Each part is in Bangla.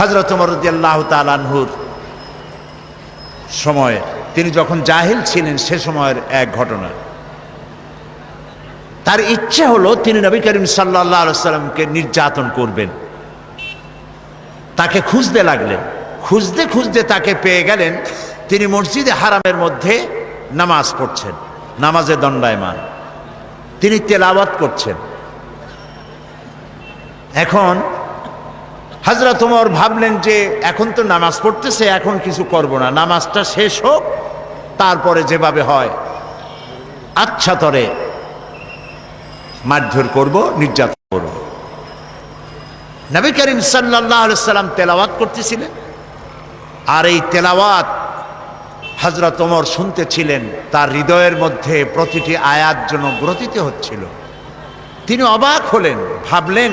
হজরত মরুদ্দাল্লাহ তালানহুর সময়ে। তিনি যখন জাহিল ছিলেন, সে সময়ের এক ঘটনা। তার ইচ্ছে হলো তিনি নবী করিম সাল্লাহ সাল্লামকে নির্যাতন করবেন। তাকে খুঁজতে লাগলেন। খুঁজতে খুঁজতে তাকে পেয়ে গেলেন। তিনি মসজিদে হারামের মধ্যে নামাজ পড়ছেন। নামাজে দণ্ডায়মান। তিনি তেলাওয়াত করছেন। এখন হাজরত ওমর ভাবলেন যে এখন তো নামাজ পড়তেছে, এখন কিছু করব না। নামাজটা শেষ হোক, তারপরে যেভাবে হয়। আচ্ছা তরে, মারধর করব, নির্যাতন করব। নবী করিম সাল্লাহ সাল্লাম তেলাওয়াত করতেছিলেন। আর এই তেলাওয়াত হজরত ওমর শুনতেছিলেন, তার হৃদয়ের মধ্যে প্রতিটি আয়াত যেন গ্রথিত হচ্ছিল। তিনি অবাক হলেন, ভাবলেন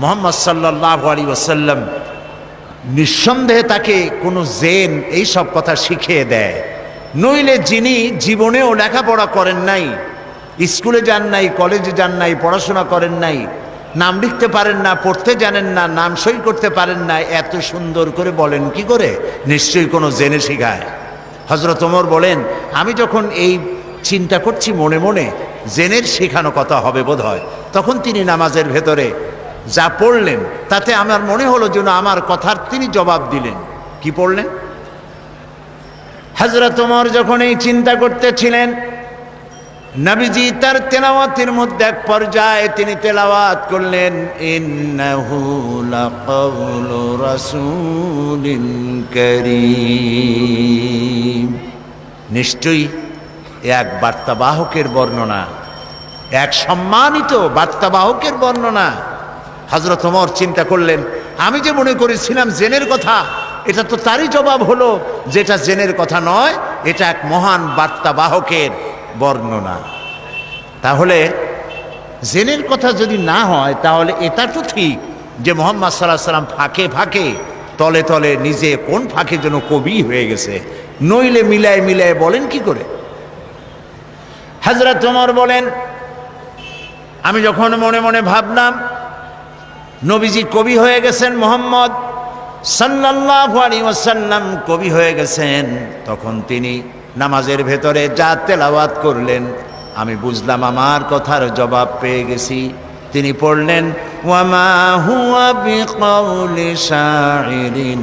মোহাম্মদ সাল্লাহ আলী ওসাল্লাম নিঃসন্দেহে তাকে কোনো জেন এই সব কথা শিখিয়ে দেয়। নইলে যিনি জীবনেও লেখাপড়া করেন নাই, স্কুলে যান নাই, কলেজে যান নাই, পড়াশোনা করেন নাই, নাম লিখতে পারেন না, পড়তে জানেন না, নাম সই করতে পারেন না, এত সুন্দর করে বলেন কি করে? নিশ্চয়ই কোনো জেনে শিখায়। হজরত ওমর বলেন, আমি যখন এই চিন্তা করছি মনে মনে, জেনের শেখানো কথা হবে বোধ হয় তখন তিনি নামাজের ভেতরে যা পড়লেন, তাতে আমার মনে হলো যেন আমার কথার তিনি জবাব দিলেন। কি পড়লেন? হজরত ওমর যখন এই চিন্তা করতেছিলেন, নবীজি তার তেলাওয়াতের মধ্যে এক পর্যায়ে তিনি তেলাওয়াত করলেন নিশ্চয়ই এক বার্তাবাহকের বর্ণনা, এক সম্মানিত বার্তাবাহকের বর্ণনা। হজরত ওমর চিন্তা করলেন, আমি যে মনে করেছিলাম জেনের কথা, এটা তো তারই জবাব হলো যেটা জেনের কথা নয়, এটা এক মহান বার্তাবাহকের বর্ণনা। তাহলে জেনের কথা যদি না হয়, তাহলে এটা তো ঠিক যে মোহাম্মদ সাল্লাহ সাল্লাম ফাঁকে ফাঁকে, তলে তলে নিজে কোন ফাঁকে যেন কবি হয়ে গেছে, নইলে মিলায় মিলায় বলেন কি করে? হাজরত ওমর বলেন, আমি যখন মনে মনে ভাবলাম নবীজি কবি হয়ে গেছেন মোহাম্মদ সাল্লাল্লাহু আলাইহি ওয়াসাল্লাম কবি হয়ে গেছেন তখন তিনি নামাজের ভেতরে যা তেলাওয়াত করলেন আমি বুঝলাম আমার কথার জবাব পেয়ে গেছি তিনি পড়লেন ওয়ামা হুয়া বিকাউলি শাইরিন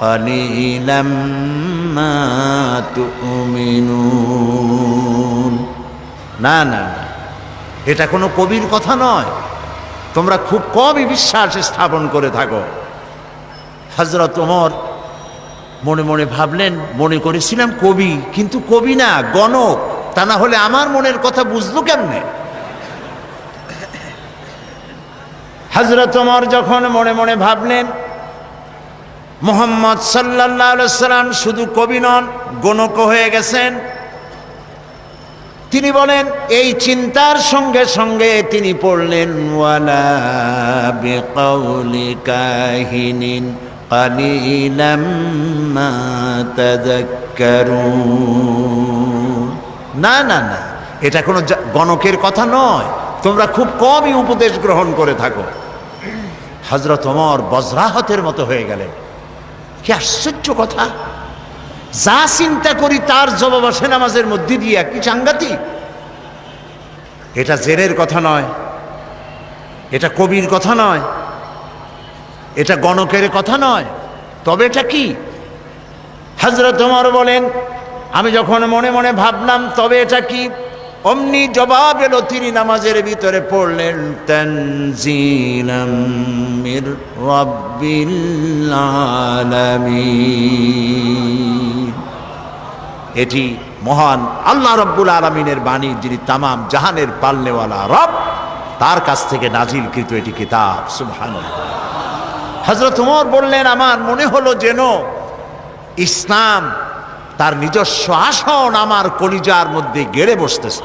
قليلا ما تؤمنون না না না এটা কোনো কবির কথা নয় তোমরা খুব কমই বিশ্বাস স্থাপন করে থাকো। হজরত ওমর মনে মনে ভাবলেন, মনে করেছিলাম কবি, কিন্তু কবি না, গণক। তা না হলে আমার মনের কথা বুঝলো কেমনে? হজরত ওমর যখন মনে মনে ভাবলেন, মোহাম্মদ সাল্লাহ সাল্লাম শুধু কবি নন গণক হয়ে গেছেন। তিনি বলেন, এই চিন্তার সঙ্গে সঙ্গে তিনি পড়লেন, ওয়ালা না না না, এটা কোনো গণকের কথা নয়। তোমরা খুব কমই উপদেশ গ্রহণ করে থাকো। হজরত ওমর বজ্রাহতের মতো হয়ে গেলেন। কি আশ্চর্য কথা! যা চিন্তা করি তার জবাব আসে নামাজের মধ্যে দিয়ে। কি সাংঘাতিক? এটা জেনের কথা নয়। এটা কবির কথা নয়। এটা গণকের কথা নয়। তবে এটা কি? হজরত ওমর বলেন, আমি যখন মনে মনে ভাবলাম, তবে এটা কি? অমনি জবাব এলো, তিনি নামাজের ভিতরে পড়লেন, তানজিলাম মির রাব্বিল আলামিন। এটি মহান আল্লাহ রব্বুল আলমিনের বাণী, যিনি তামাম জাহানের পালনেওয়ালা রব, তার কাছ থেকে নাজিল কৃত এটি কিতাব। সুবহান হজরত উমর বললেন, আমার মনে হলো যেন ইসলাম তার নিজস্ব আসন আমার কলিজার মধ্যে গেড়ে বসতেছে।